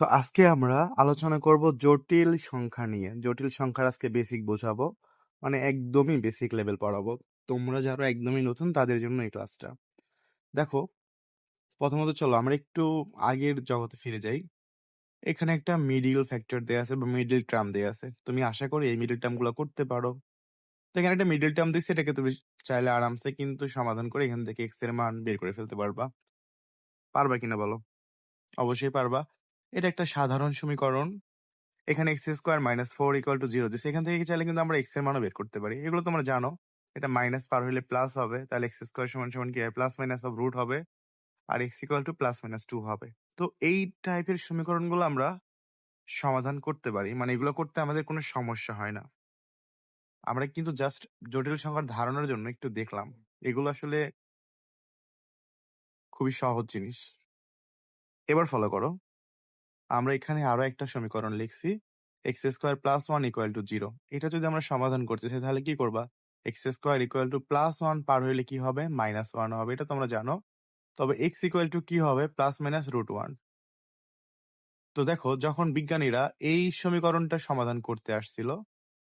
তো আজকে আমরা আলোচনা করব জটিল সংখ্যা নিয়ে। জটিল সংখ্যার আজকে বেসিক বোঝাবো মানে একদমই বেসিক লেভেল পড়াবো। তোমরা যারা একদমই নতুন, তাদের জন্য এই ক্লাসটা দেখো, প্রথমত চলো আমরা একটু আগের জগতে ফিরে যাই। এখানে একটা মিডিল ফ্যাক্টর দেয়া আছে বা মিডিল টার্ম দেয়া আছে। তুমি আশা করি এই মিডিল টার্মগুলো করতে পারো। তো এখানে একটা মিডিল টার্ম দিচ্ছে এটাকে তুমি চাইলে আরামসে কিন্তু সমাধান করে এখান থেকে এক্সের মান বের করে ফেলতে পারবা। পারবা কিনা বলো? অবশ্যই পারবা। এটা একটা সাধারণ সমীকরণ। এখানে X square minus four equal to zero দিচ্ছে এখান থেকে চাইলে কিন্তু আমরা এক্সের মানও বের করতে পারি। এগুলো তোমরা জানো, এটা মাইনাস পার হলে প্লাস হবে, তাহলে এক্স স্কোয়ার সমান সমান কি হয়? প্লাস মাইনাস অফ রুট হবে, আর X equal to plus minus two হবে। তো এই টাইপের সমীকরণগুলো আমরা সমাধান করতে পারি মানে এগুলো করতে আমাদের কোনো সমস্যা হয় না। আমরা কিন্তু জাস্ট জটিল সংখ্যার ধারণার জন্য একটু দেখলাম। এগুলো আসলে খুবই সহজ জিনিস। এবার ফলো করো। আমরা এখানে আরও একটা সমীকরণ লিখছি X square plus one equal to zero এটা যদি আমরা সমাধান করতে চাই, তাহলে কি করবা? X square equal to plus one পার হইলে কি হবে? মাইনাস ওয়ান হবে, এটা তোমরা জানো। তবে এক্স ইকুয়াল টু কি হবে? প্লাস মাইনাস রুট ওয়ান তো দেখো, যখন বিজ্ঞানীরা এই সমীকরণটা সমাধান করতে আসছিল,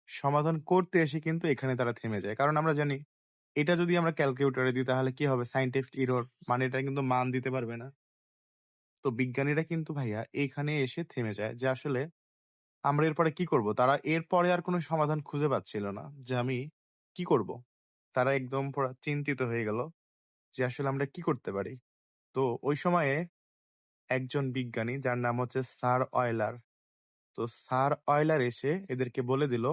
সমাধান করতে এসে কিন্তু এখানে তারা থেমে যায়। কারণ আমরা জানি, এটা যদি আমরা ক্যালকুলেটরে দিই, তাহলে কি হবে? সাইন টেক্সট ইরোর মানে এটা কিন্তু মান দিতে পারবে না। তো বিজ্ঞানীরা কিন্তু ভাইয়া এখানে এসে থেমে যায় যে, আসলে আমরা এরপরে কি করব? তারা এরপরে আর কোনো সমাধান খুঁজে পাচ্ছিল না যে, আমি কি করব? তারা একদম পুরো চিন্তিত হয়ে গেল যে, আসলে আমরা কি করতে পারি? তো ওই সময়ে একজন বিজ্ঞানী যার নাম হচ্ছে স্যার অয়লার, তো স্যার অয়লার এসে এদেরকে বলে দিল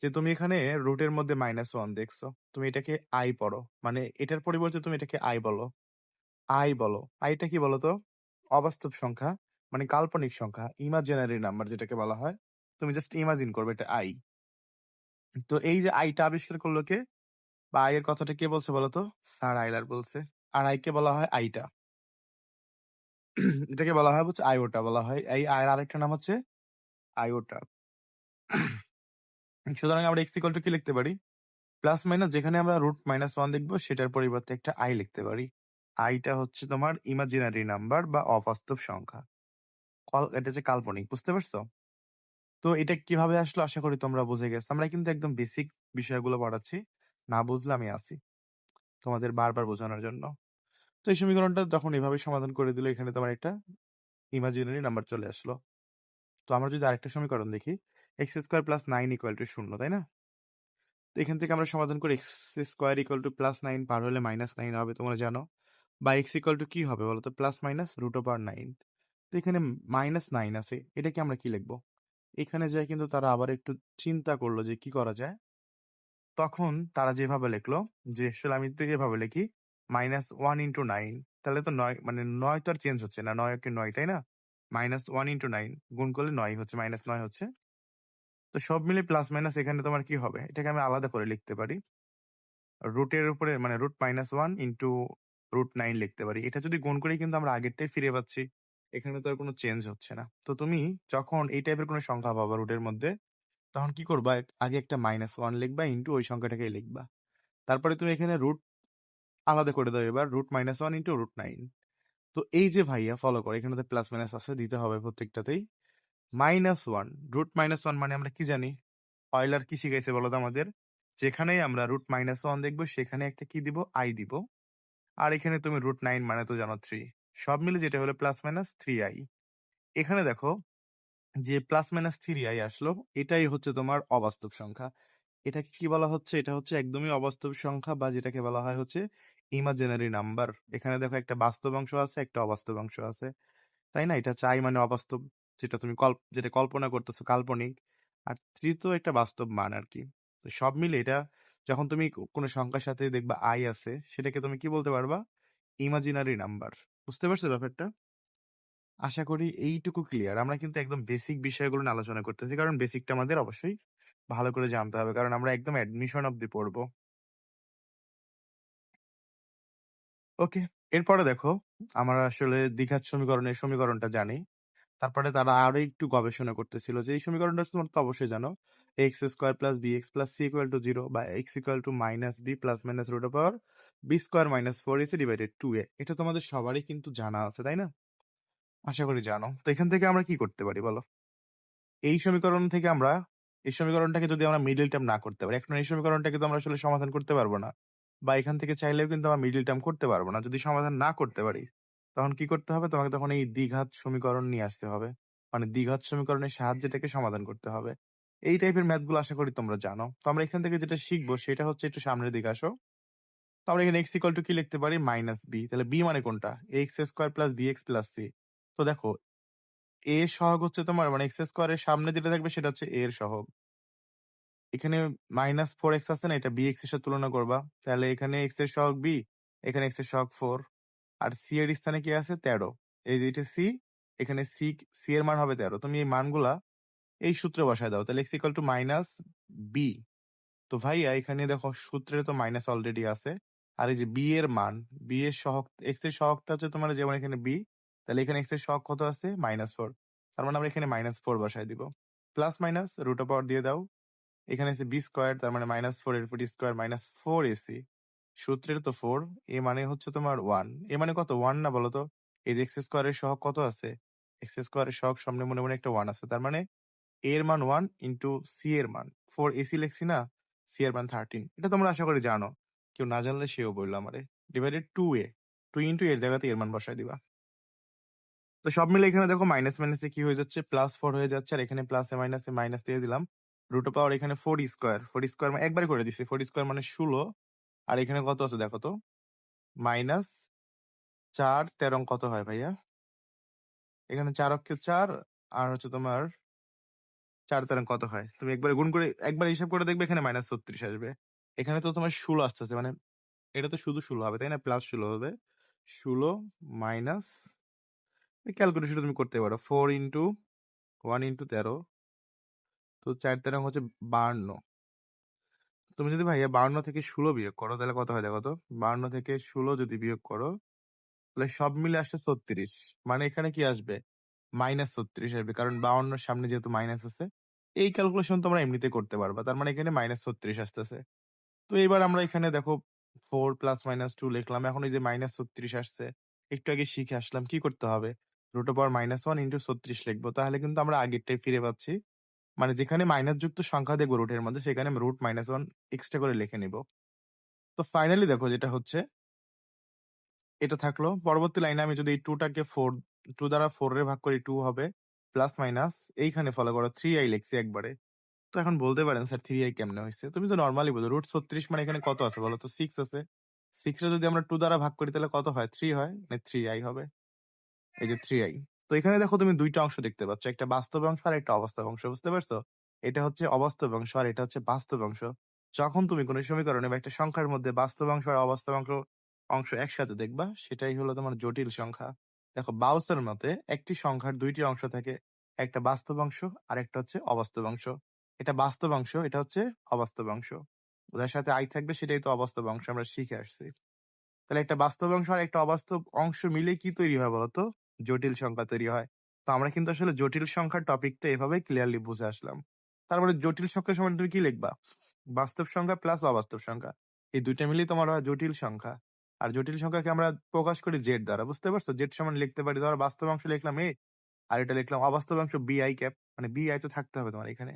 যে, তুমি এখানে রুটের মধ্যে মাইনাস ওয়ান দেখছ। তুমি এটাকে আই পড়ো। মানে এটার পরিবর্তে তুমি এটাকে আই বলো। আই বলো। আইটা কি বলো তো অবাস্তব সংখ্যা মানে কাল্পনিক সংখ্যা ইমাজিনারি নাম্বার যেটাকে বলা হয়, তুমি জাস্ট ইমাজিন করবে এটা আই তো এই যে আইটা আবিষ্কার করল কে? বা আই এর কথাটা কে বলছে বলতো স্যার আইলার বলছে। আর আইকে বলা হয় আইটা এটাকে বলা হয় হচ্ছে আইওটা বলা হয়। এই আয়ের আরেকটা নাম হচ্ছে আইওটা সুতরাং আমরা এক্স ইকুয়াল টু কি লিখতে পারি? প্লাস মাইনাস যেখানে আমরা রুট মাইনাস ওয়ান দেখব সেটার পরিবর্তে একটা আই লিখতে পারি। আইটা হচ্ছে তোমার ইমাজিনারি নাম্বার বা অবাস্তব সংখ্যা। এটা হচ্ছে কাল্পনিক, বুঝতে পারছ? তো এটা কীভাবে আসলো আশা করি তোমরা বুঝে গেছো। আমরা কিন্তু একদম বেসিক বিষয়গুলো পড়াচ্ছি, না বুঝলে আমি আসি তোমাদের বারবার বোঝানোর জন্য। তো এই সমীকরণটা যখন এভাবে সমাধান করে দিল, এখানে তোমার একটা ইমাজিনারি নাম্বার চলে আসলো। তো আমরা যদি আরেকটা সমীকরণ দেখি X square plus nine equal to শূন্য, তাই না? তো এখান থেকে আমরা সমাধান করি X square equal to plus nine পার হলে মাইনাস নাইন হবে, তোমরা জানো। বা এক্স ইকুয়াল টু কি হবে বলো তো plus minus root over nine তো এখানে মাইনাস নাইন আছে। এটাকে আমরা কি লিখব? এখানে যায় কিন্তু তারা আবার একটু চিন্তা করল যে কি করা যায়? তখন তারা যেভাবে লিখলো যে আসলে আমি তো যেভাবে লিখি মাইনাস ওয়ান ইন্টু নাইন তাহলে তো নয় মানে নয় তো আর চেঞ্জ হচ্ছে না। নয় কে নয়, তাই না? মাইনাস ওয়ান ইন্টু নাইন গুণ করলে নয় হচ্ছে মাইনাস নয় হচ্ছে। তো সব মিলে প্লাস মাইনাস এখানে তোমার কি হবে? এটাকে আমি আলাদা করে লিখতে পারি। রুটের উপরে মানে root minus one into root nine লিখতে পারি। এটা যদি গুণ করি কিন্তু আমরা আগেরটাই ফিরে পাচ্ছি, এখানে তো আর কোনো চেঞ্জ হচ্ছে না। তো তুমি যখন এই টাইপের কোনো সংখ্যা পাবা রুটের মধ্যে, তখন কি করবা? আগে একটা মাইনাস ওয়ান লিখবা ইন্টু ওই সংখ্যাটাকে লিখবা। তারপরে তুমি এখানে রুট আলাদা করে দাও এবার root minus one into root nine তো এই যে ভাইয়া ফলো করে এখানে তো প্লাস মাইনাস আছে, দিতে হবে প্রত্যেকটাতেই। Minus one root minus one মানে আমরা কি জানি? অয়লার কি শিখাইছে বলো তো আমাদের? যেখানেই আমরা রুট মাইনাস ওয়ান দেখব, সেখানে একটা কি দিব? আই দিব। আর এখানে তুমি রুট নাইন মানে তো জানো থ্রি সব মিলে যেটা হলো প্লাস মাইনাস থ্রি আই এখানে দেখো যে প্লাস মাইনাস থ্রি আই আসলো, এটাই হচ্ছে তোমার অবাস্তব সংখ্যা। এটা কি বলা হচ্ছে? এটা হচ্ছে একদমই অবাস্তব সংখ্যা বা যেটাকে বলা হয় হচ্ছে ইমাজিনারি নাম্বার এখানে দেখো একটা বাস্তব অংশ আছে, একটা অবাস্তব অংশ আছে। তাই না? এটা চাই মানে অবাস্তব যেটা তুমি কল্প যেটা কল্পনা করতেছো কাল্পনিক। আর তৃতীয় একটা বাস্তব মান আর কি। তো সব মিলে এটা যখন তুমি কোনো সংখ্যার সাথে দেখবা আই আছে, সেটাকে তুমি কি বলতে পারবা? ইমাজিনারি নাম্বার বুঝতে পারছ ব্যাপারটা? আশা করি এইটুকু ক্লিয়ার আমরা কিন্তু একদম বেসিক বিষয়গুলো নিয়ে আলোচনা করতেছি, কারণ বেসিকটা আমাদের অবশ্যই ভালো করে জানতে হবে, কারণ আমরা একদম অ্যাডমিশন অব্দি পড়ব। ওকে এরপরে দেখো, আমরা আসলে দ্বিঘাত সমীকরণের সমীকরণটা জানি। তারপরে তারা আরও একটু গবেষণা করতেছিল যে এই সমীকরণটা তোমরা তো অবশ্যই জানো X square plus B X plus C equal to zero বা X equal to minus B plus minus root power B square minus four A C divided two A এটা তোমাদের সবারই কিন্তু জানা আছে তাই না আশা করি জানো। তো এখান থেকে আমরা কি করতে পারি বলো? এই সমীকরণ থেকে আমরা এই সমীকরণটাকে যদি আমরা মিডল টার্ম না করতে পারি, এখন এই সমীকরণটাকে তো আমরা আসলে সমাধান করতে পারব না। বা এখান থেকে চাইলেও কিন্তু আমরা মিডল টার্ম করতে পারব না। যদি সমাধান না করতে পারি, তখন কি করতে হবে? তোমাকে তখন এই দ্বিঘাত সমীকরণ নিয়ে আসতে হবে। মানে দ্বিঘাত সমীকরণের সাহায্যে এটাকে সমাধান করতে হবে। এই টাইপের ম্যাথগুলো আশা করি তোমরা জানো। তো আমরা এখান থেকে যেটা শিখব সেটা হচ্ছে একটু সামনের দিকে আসো। তো আমরা এখানে x ইকুয়াল টু কি লিখতে পারি? b তাহলে b মানে কোনটা? ax square plus bx plus c তো দেখো এর সহগ হচ্ছে তোমার মানে x স্কয়ার এর সামনে যেটা থাকবে সেটা হচ্ছে a এর সহগ। এখানে মাইনাস 4x আছে না এটা বি bx এর সাথে তুলনা করবা। তাহলে এখানে x এর সহগ b, এখানে x এর সহগ 4 আর সি এর স্থানে কি আছে? 13 এই যে এটা c, এখানে সি c এর মান হবে 13 তুমি এই মানগুলা এই সূত্রে বসায় দাও। তাহলে x equal to minus B তো ভাইয়া, এখানে দেখো সূত্রে তো মাইনাস অলরেডি আছে। আর এই যে b এর মান, b এর সহগ x এর সহগটা হচ্ছে তোমার যেমন এখানে বি তাহলে এখানে এক্সের সহগ কত আছে? মাইনাস ফোর তার মানে আমরা এখানে মাইনাস ফোর বসায় দিব। প্লাস মাইনাস রুট পাওয়ার দিয়ে দাও। এখানে আছে বি স্কোয়ার তার মানে মাইনাস ফোর এর ফুট স্কোয়ার মাইনাস 4 ac সূত্রের তো ফোর এ মানে হচ্ছে তোমার ওয়ান এ মানে কত ওয়ান না বলো তো? এই যে x স্কোয়ারের সহগ কত আছে? x স্কোয়ারের সহগ সামনে মনে, মনে একটা ওয়ান আছে। তার মানে a এর মান ওয়ান ইন্টু সি এর মান 4 ac লিখছি না? সি এর মান 13 এটা তোমরা আশা করি জানো। কেউ না জানলে সেও বলল আমারে। Divided two A two into এর জায়গাতে এর মান বসায় দিবা। তো সব মিলে এখানে দেখো মাইনাস মাইনাসে কি হয়ে যাচ্ছে? প্লাস ফোর হয়ে যাচ্ছে আর এখানে প্লাসে মাইনাসে মাইনাস দিয়ে দিলাম। রুট পাওয়ার এখানে ফোর স্কোয়ার ফোর স্কোয়ার একবারে করে দিছি ফোর স্কোয়ার মানে 16 আর এখানে কত আছে দেখো তো? মাইনাস 4 13 কত হয় ভাইয়া? এখানে চার অক্ষে চার আর হচ্ছে তোমার 4 13 কত হয়? তুমি একবার গুণ করে, একবার হিসাব করে দেখবে এখানে মাইনাস 36 আসবে। এখানে তো তোমার 16 আসতেছে মানে এটা তো শুধু 16 হবে, তাই না? প্লাস 16 হবে। 16 মাইনাস ক্যালকুলেশন তুমি করতে পারো ফোর ইন্টু ওয়ান ইন্টু তেরো, তো 4 13 হচ্ছে 52 তুমি যদি ভাইয়া 52 থেকে 16 বিয়োগ করো, তাহলে কত হয় দেখো তো? 52 থেকে 16 যদি বিয়োগ করো, তাহলে সব মিলে আসছে 36 মানে এখানে কি আসবে? মাইনাস 36 আসবে কারণ 52 এর সামনে যেহেতু মাইনাস আছে, এই ক্যালকুলেশন তোমরা এমনিতে করতে পারবা। তার মানে এখানে মাইনাস 36 আসতেছে। তো এবার আমরা এখানে দেখো 4 প্লাস মাইনাস 2 লিখলাম। এখন এই যে মাইনাস 36 আসছে। একটু আগে শিখে আসলাম কি করতে হবে? রুট পাওয়ার মাইনাস 1 ইনটু 36 লিখব। তাহলে কিন্তু আমরা আগেরটাই ফিরে পাচ্ছি। মানে যেখানে মাইনাস যুক্ত সংখ্যা দেখব রুটের মধ্যে, সেখানে আমি রুট মাইনাস 1 এক্সট্রা করে লিখে নিব। তো ফাইনালি দেখো যেটা হচ্ছে, এটা থাকল। পরবর্তী লাইনে আমি যদি এই 2 টাকে 4 2 দ্বারা 4 এর ভাগ করি টু হবে। প্লাস মাইনাস এইখানে ফলো করো থ্রি আই লিখছি একবারে। তো এখন বলতে পারেন, স্যার থ্রি আই কেমনে হয়েছে তুমি তো নর্মালি বোঝো। রুট 36 মানে এখানে কত আছে বলো তো? সিক্স আছে। 6 রে যদি আমরা টু দ্বারা ভাগ করি, তাহলে কত হয়? থ্রি হয়। মানে থ্রি আই হবে। এই যে 3i তো এখানে দেখো তুমি ২ টা অংশ দেখতে পাচ্ছ। একটা বাস্তব অংশ আর একটা অবাস্তব অংশ। বুঝতে পারছ? এটা হচ্ছে অবাস্তব অংশ আর এটা হচ্ছে বাস্তব অংশ। যখন তুমি কোন সমীকরণে বা একটা সংখ্যার মধ্যে বাস্তব অংশ আর অবাস্তব অংশ অংশ একসাথে দেখবা সেটাই হলো তোমার জটিল সংখ্যা। দেখো বাউসের মতে একটি সংখ্যার ২ টি অংশ থাকে। একটা বাস্তব অংশ আর একটা হচ্ছে অবাস্তব অংশ। এটা বাস্তব অংশ, এটা হচ্ছে অবাস্তব অংশ। যার সাথে i থাকবে সেটাই তো অবাস্তব অংশ আমরা শিখে আসছি। তাহলে একটা বাস্তব অংশ আর একটা অবাস্তব অংশ মিলে কি তৈরি হয় বলতো? জটিল সংখ্যা তৈরি হয়। তো আমরা কিন্তু আসলে জটিল সংখ্যার টপিকটা এভাবে ক্লিয়ারলি বুঝে আসলাম। তারপরে জটিল সংখ্যা সমান তুমি কি লিখবা? বাস্তব সংখ্যা প্লাস অবাস্তব সংখ্যা। এই ২ টা মিলেই তোমার হয় জটিল সংখ্যা। আর জটিল সংখ্যাকে আমরা প্রকাশ করি জেড দ্বারা। বুঝতে পারছ? জেড সমান লিখতে পারি, ধরো বাস্তব অংশ লিখলাম a, আর এটা লিখলাম অবাস্তব অংশ bi ক্যাপ মানে bi তো থাকতে হবে তোমার এখানে।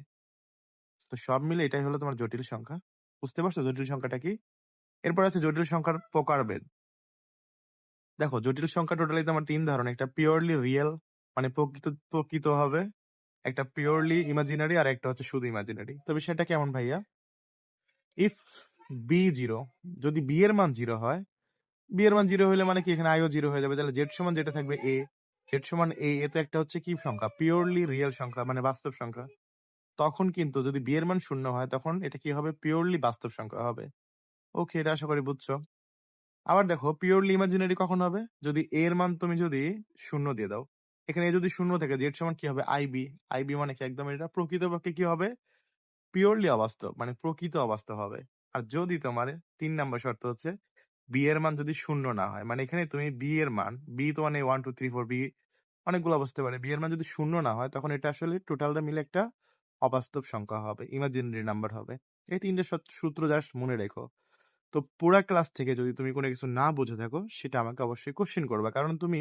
তো সব মিলে এটাই হলো তোমার জটিল সংখ্যা। বুঝতে পারছ জটিল সংখ্যাটা কি? এরপর আছে জটিল সংখ্যার প্রকারভেদ। দেখো জটিল সংখ্যা টোটালি তোমার ৩ ধরনের। একটা পিওরলি রিয়াল মানে প্রকৃত প্রকৃত হবে। একটা পিওরলি ইমাজিনারি আর একটা হচ্ছে শুধু ইমাজিনারি। তো বিষয়টা কেমন ভাইয়া? ইফ b 0 যদি b এর মান জিরো হয়, b এর মান 0 হইলে মানে কি এখানে i ও 0 হয়ে যাবে। তাহলে জেড সমান যেটা থাকবে a, জেড সমান এ এ তো একটা হচ্ছে কি সংখ্যা? পিওরলি রিয়েল সংখ্যা মানে বাস্তব সংখ্যা। তখন কিন্তু যদি b এর মান শূন্য হয় তখন এটা কি হবে? পিওরলি বাস্তব সংখ্যা হবে। ওকে এটা আশা করি বুঝছ। আবার দেখো পিওরলি ইমাজিনারি কখন হবে? যদি a এর মান তুমি যদি শূন্য দিয়ে দাও। এখানে যদি 0 থাকে z সমান কি হবে? ib, ib মানে কি একদম এটা প্রকৃতপক্ষে কি হবে? পিওরলি অবাস্তব মানে প্রকৃত অবাস্তব হবে। আর যদি তোমার ৩ নাম্বার শর্ত হচ্ছে b এর মান যদি 0 না হয় মানে এখানে তুমি b এর মান বি তো মানে one two three four B অনেকগুলো অবস্থা পারে। b এর মান যদি শূন্য না হয় তখন এটা আসলে টোটালটা মিলে একটা অবাস্তব সংখ্যা হবে। ইমাজিনারি নাম্বার হবে। এই ৩ টা সূ সূত্র জাস্ট মনে রেখো। তো পুরা ক্লাস থেকে যদি তুমি কোনো কিছু না বুঝে থাকো সেটা আমাকে অবশ্যই কোশ্চেন করবা। কারণ তুমি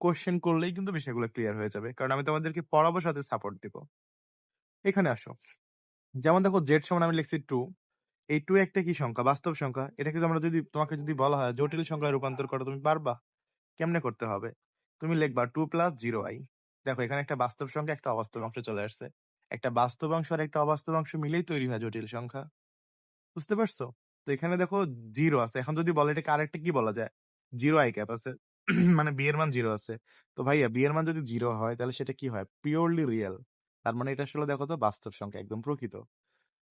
কোশ্চেন করলেই কিন্তু বিষয়গুলো ক্লিয়ার হয়ে যাবে। কারণ আমি তোমাদেরকে পড়াবো সাথে সাপোর্ট দিব। এখানে আসো। যেমন দেখো জেড সমান আমি লিখছি টু এই টু একটা কি সংখ্যা? বাস্তব সংখ্যা। এটাকে আমরা যদি তোমাকে যদি বলা হয় জটিল সংখ্যায় রূপান্তর করো তুমি পারবা? কেমনে করতে হবে? তুমি লিখবা টু প্লাস জিরো আই দেখো এখানে একটা বাস্তব সংখ্যা, একটা অবাস্তব অংশ চলে আসছে। একটা বাস্তব অংশ আর একটা অবাস্তব অংশ মিলেই তৈরি হয় জটিল সংখ্যা। বুঝতে পারছ? তো এখানে দেখো জিরো আছে। এখন যদি বলে এটাকে আরেকটা কি বলা যায়? জিরো আই ক্যাপ আছে। মানে এর মান জিরো আছে। তো ভাইয়া এর মান যদি জিরো হয়, তাহলে সেটা কি হয়? পিওরলি রিয়েল তার মানে এটা আসলে দেখো তো বাস্তব সংখ্যা, একদম প্রকৃত।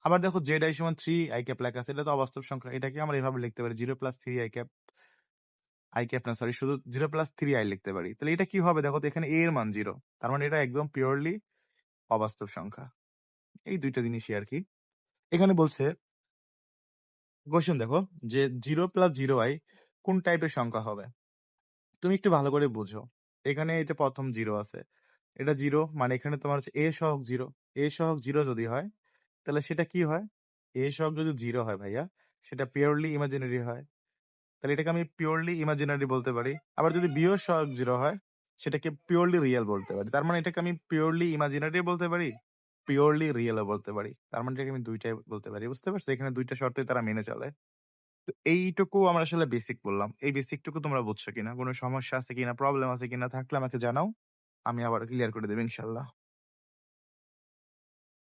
আবার দেখো zi সমান থ্রি আই ক্যাপ লেখা আছে। এটা তো অবাস্তব সংখ্যা। এটাকে আমরা এভাবে লিখতে পারি zero plus three I cap I cap না সরি শুধু জিরো প্লাস থ্রি আই লিখতে পারি। তাহলে এটা কি হবে? দেখো তো এখানে a এর মান জিরো তার মানে এটা একদম পিওরলি অবাস্তব সংখ্যা। এই দুইটা জিনিসই আর কি এখানে বলছে কোয়েশ্চেন দেখো যে 0 প্লাস 0i কোন টাইপের সংখ্যা হবে? তুমি একটু ভালো করে বুঝো। এখানে এটা ১ম 0 আছে। এটা 0 মানে এখানে তোমার হচ্ছে a সহগ 0 a সহগ 0 যদি হয় তাহলে সেটা কি হয়? a সহগ যদি 0 হয় ভাইয়া সেটা পিওরলি ইমাজিনারি হয়। তাহলে এটাকে আমি পিওরলি ইমাজিনারি বলতে পারি। আবার যদি b ও সহগ 0 হয় সেটাকে পিওরলি রিয়াল বলতে পারি। তার মানে এটাকে আমি পিওরলি ইমাজিনারি বলতে পারি, পিওরলি রিয়েল বলতে পারি। তার মানে আমি দুইটাই বলতে পারি। বুঝতে পারছ? এখানে ২ টা শর্তই তারা মেনে চলে। তো এইটুকু আমরা আসলে বেসিক বললাম। এই বেসিকটুকু তোমরা বুঝছ কিনা? কোনো সমস্যা আছে কিনা? প্রবলেম আছে কিনা? থাকলে আমাকে জানাও। আমি আবার ক্লিয়ার করে দেবো ইনশাআল্লাহ।